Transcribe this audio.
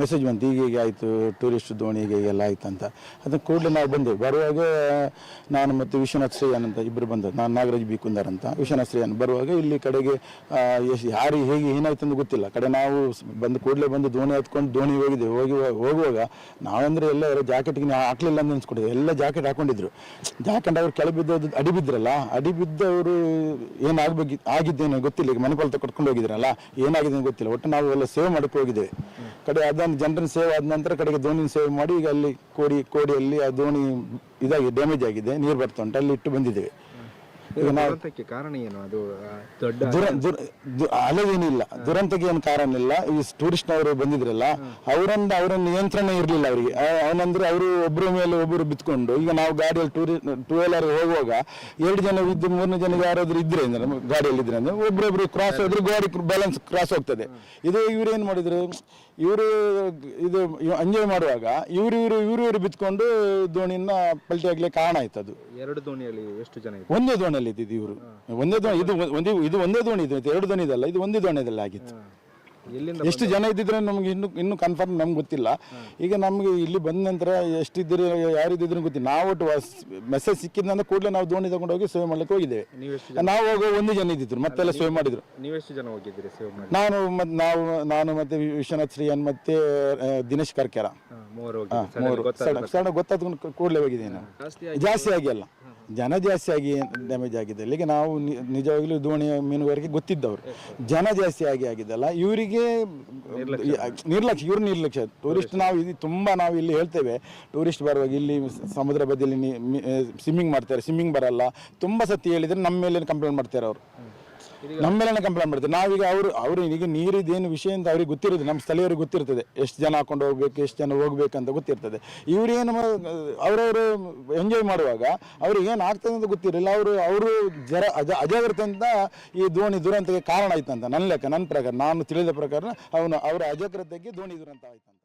Message ಬಂತು, ಈಗ ಹೀಗೆ ಆಯಿತು ಟೂರಿಸ್ಟ್ ದೋಣಿ ಹೀಗೆ ಹೀಗೆಲ್ಲ ಆಯ್ತು ಅಂತ. ಅದನ್ನು ಕೂಡಲೇ ನಾವು ಬಂದೆವು ಬರುವಾಗ, ನಾನು ಮತ್ತು ವಿಶ್ವನಾಥ್ ಶ್ರೀಯಾನ್ ಅಂತ ಇಬ್ಬರು ಬಂದದ್ದು ನಾನು ನಾಗರಾಜ್ ಬಿ ಕುಂದಾರ್ ಅಂತ ವಿಶ್ವನಾಥ್ ಶ್ರೀಯಾನ್ ಬರುವಾಗ ಇಲ್ಲಿ ಕಡೆಗೆ ಎಷ್ಟು ಯಾರು ಹೇಗೆ ಏನಾಯ್ತು ಅಂತ ಗೊತ್ತಿಲ್ಲ. ಕಡೆ ನಾವು ಬಂದು ಕೂಡಲೇ ಬಂದು ದೋಣಿ ಹತ್ಕೊಂಡು ದೋಣಿ ಹೋಗಿದ್ದೆವು ಹೋಗಿ, ಹೋಗುವಾಗ ನಾವಂದರೆ ಎಲ್ಲ ಜಾಕೆಟ್ಗೆ ಹಾಕ್ಲಿಲ್ಲ ಅಂತ ಅನ್ಸ್ಕೊಂಡಿದ್ದೆ ಎಲ್ಲ ಜಾಕೆಟ್ ಹಾಕೊಂಡಿದ್ರು. ಜಾಕೆಟ್ ಅವ್ರು ಕೆಳ ಅಡಿ ಬಿದ್ರಲ್ಲ, ಅಡಿ ಬಿದ್ದವರು ಏನಾಗಬೇಕು ಆಗಿದ್ದೇನೋ ಗೊತ್ತಿಲ್ಲ. ಈಗ ಮನೆ ಕೊಳ್ತಾ ಕಟ್ಕೊಂಡು ಹೋಗಿದ್ರಲ್ಲ, ಏನಾಗಿದೆ ಗೊತ್ತಿಲ್ಲ. ಒಟ್ಟು ನಾವು ಎಲ್ಲ ಸೇವ್ ಮಾಡಕ್ಕೆ ಹೋಗಿದ್ದೇವೆ. ಕಡೆ ಅದನ್ನು ಜನರನ್ನ ಸೇವ್ ಆದ ನಂತರ ಕಡೆಗೆ ದೋಣಿನ ಸೇವೆ ಮಾಡಿ ಈಗ ಅಲ್ಲಿ ಕೋಡಿ, ಕೋಡಿಯಲ್ಲಿ ಆ ದೋಣಿ ಇದಾಗಿ ಡ್ಯಾಮೇಜ್ ಆಗಿದೆ, ನೀರು ಬರ್ತಾ ಉಂಟು, ಅಲ್ಲಿ ಇಟ್ಟು ಬಂದಿದ್ದೇವೆ. ದುರಂತಕ್ಕೆ ಕಾರಣ ಏನು? ಅದು ದೊಡ್ಡ ದು- ದುರಂತಕ್ಕೆ ಏನು ಕಾರಣ ಇಲ್ಲ ಈ ಟೂರಿಸ್ಟ್ನವರು ಬಂದಿದ್ರಲ್ಲ ಅವರಿಂದ ಅವರ ನಿಯಂತ್ರಣ ಇರಲಿಲ್ಲ ಅವರಿಗೆ. ಅವನಂದ್ರೆ ಅವರು ಒಬ್ಬರ ಮೇಲೆ ಒಬ್ಬರು ಬಿತ್ಕೊಂಡು ಈಗ ನಾವು ಗಾಡಿಯಲ್ಲಿ ಟೂರಿ ಟೂ ವೀಲರ್ ಹೋಗುವಾಗ ಎರಡು ಜನ ಇದ್ದು ಮೂರನೇ ಜನ ಯಾರಾದ್ರೂ ಇದ್ರೆ ಅಂದ್ರೆ ಗಾಡಿಯಲ್ಲಿ ಇದ್ರೆ ಅಂದ್ರೆ ಒಬ್ಬರೊಬ್ರು ಕ್ರಾಸ್ ಹೋದ್ರೆ ಗಾಡಿ ಬ್ಯಾಲೆನ್ಸ್ ಕ್ರಾಸ್ ಹೋಗ್ತದೆ. ಇದು ಇವ್ರು ಏನು ಮಾಡಿದ್ರು? ಇವರು ಇದು ಎಂಜಾಯ್ ಮಾಡುವಾಗ ಇವರು ಇವರು ಇವರು ಇವರು ಬಿತ್ಕೊಂಡು ದೋಣಿನ ಪಲ್ಟಿ ಆಗ್ಲಿಕ್ಕೆ ಕಾರಣ ಆಯ್ತು ಅದು ಎರಡು ದೋಣಿಯಲ್ಲಿ ಎಷ್ಟು ಜನ ಒಂದೇ ದೋಣಿಯಲ್ಲಿ ಇದ್ದಿದ್ದು ಇವರು. ಒಂದೇ ದೋಣಿ ಇದು ಒಂದೇ ಇದು ಒಂದೇ ದೋಣಿ ಇದು ಎರಡು ದೋಣಿ ಇದಲ್ಲ ಇದು ಒಂದೇ ದೋಣಿಯಲ್ಲಿ ಆಗಿತ್ತು. ಎಲ್ಲಿಂದ ಎಷ್ಟು ಜನ ಇದ್ದಿದ್ರೆ ನಮ್ಗೆ ಇನ್ನು ಇನ್ನು ಕನ್ಫರ್ಮ್ ನಮ್ಗೆ ಗೊತ್ತಿಲ್ಲ. ಈಗ ನಮಗೆ ಇಲ್ಲಿ ಬಂದ ನಂತರ ಎಷ್ಟಿದ್ರು ಯಾರಿದ್ರು ಗೊತ್ತಿಲ್ಲ. ನಾವು ಒಟ್ಟು ಮೆಸೇಜ್ ಸಿಕ್ಕಿದ್ನಂದ್ರೆ ಕೂಡಲೇ ನಾವು ದೋಣಿ ತಗೊಂಡು ಹೋಗಿ ಸೇವೆ ಮಾಡ್ಲಿಕ್ಕೆ ಹೋಗಿದ್ದೇವೆ. ನೀವೆಷ್ಟು ನಾವು ಹೋಗೋ ಒಂದು ಜನ ಇದ್ದಿದ್ರು ಮತ್ತೆಲ್ಲ ಸೇವೆ ಮಾಡಿದ್ರು. ನೀವೆಷ್ಟು ಜನ ಹೋಗಿದ್ದೀರಿ ಸೇವ್ ಮಾಡಿ? ನಾನು ಮತ್ತೆ ನಾವು ನಾನು ಮತ್ತೆ ವಿಶ್ವನಾಥ್ ಶ್ರೀಯನ್ ಮತ್ತೆ ಆ, ದಿನೇಶ್ ಕರ್ಕೆರ ಮೂವರು ಮೂರು. ಗೊತ್ತಾಗ್ತದೆ ಸಡನ್ ಗೊತ್ತಾದ ಕೂಡಲೇ ಹೋಗಿದ್ದೇನೆ ನಾನು. ಜಾಸ್ತಿ ಜಾಸ್ತಿ ಆಗಿ ಅಲ್ಲ. ಜನ ಜಾಸ್ತಿ ಆಗಿ ಡ್ಯಾಮೇಜ್ ಆಗಿದೆ. ಇಲ್ಲಿಗೆ ನಾವು ನಿಜವಾಗ್ಲೂ ದೋಣಿ ಮೀನುಗಾರಿಕೆ ಗೊತ್ತಿದ್ದವರು. ಜನ ಜಾಸ್ತಿ ಆಗಿ ಆಗಿದ್ದಲ್ಲ. ಇವರಿಗೆ ನಿರ್ಲಕ್ಷ್ಯ. ಇವ್ರ ನಿರ್ಲಕ್ಷ್ಯ. ಟೂರಿಸ್ಟ್ ನಾವು ಇದು ತುಂಬ ನಾವು ಇಲ್ಲಿ ಹೇಳ್ತೇವೆ. ಟೂರಿಸ್ಟ್ ಬರುವಾಗ ಇಲ್ಲಿ ಸಮುದ್ರ ಬದಿಯಲ್ಲಿ ಸ್ವಿಮ್ಮಿಂಗ್ ಮಾಡ್ತಾರೆ. ಸ್ವಿಮ್ಮಿಂಗ್ ಬರಲ್ಲ. ತುಂಬ ಸತಿ ಹೇಳಿದ್ರೆ ನಮ್ಮ ಮೇಲೆ ಕಂಪ್ಲೇಂಟ್ ಮಾಡ್ತಾರೆ ಅವರು. ನಮ್ಮ ಮೇಲೆ ಕಂಪ್ಲೇಂಟ್ ಮಾಡ್ತಾರೆ ನಾವೀಗ ಅವರು ಅವರು ಈಗ ನೀರಿದೇನು ವಿಷಯ ಅಂತ ಅವ್ರಿಗೆ ಗೊತ್ತಿರೋದು ನಮ್ಮ ಸ್ಥಳೀಯರಿಗೆ ಗೊತ್ತಿರ್ತದೆ. ಎಷ್ಟು ಜನ ಹಾಕೊಂಡು ಹೋಗ್ಬೇಕು, ಎಷ್ಟು ಜನ ಹೋಗ್ಬೇಕಂತ ಗೊತ್ತಿರ್ತದೆ. ಇವರೇನು ಅವರವರು ಎಂಜಾಯ್ ಮಾಡುವಾಗ ಅವ್ರಿಗೆ ಏನು ಆಗ್ತದೆ ಅಂತ ಗೊತ್ತಿರಲಿಲ್ಲ. ಅವರು ಅವರು ಜರ ಅಜ ಅಜಾಗ್ರತೆಯಿಂದ ಈ ದೋಣಿ ದುರಂತಕ್ಕೆ ಕಾರಣ ಆಯ್ತಂತ. ನನ್ನ ಲೆಕ್ಕ ನನ್ನ ಪ್ರಕಾರ, ನಾನು ತಿಳಿದ ಪ್ರಕಾರ ಅವನು ಅವರ ಅಜಾಗ್ರತೆಗೆ ದೋಣಿ ದುರಂತ ಆಯ್ತಂತ.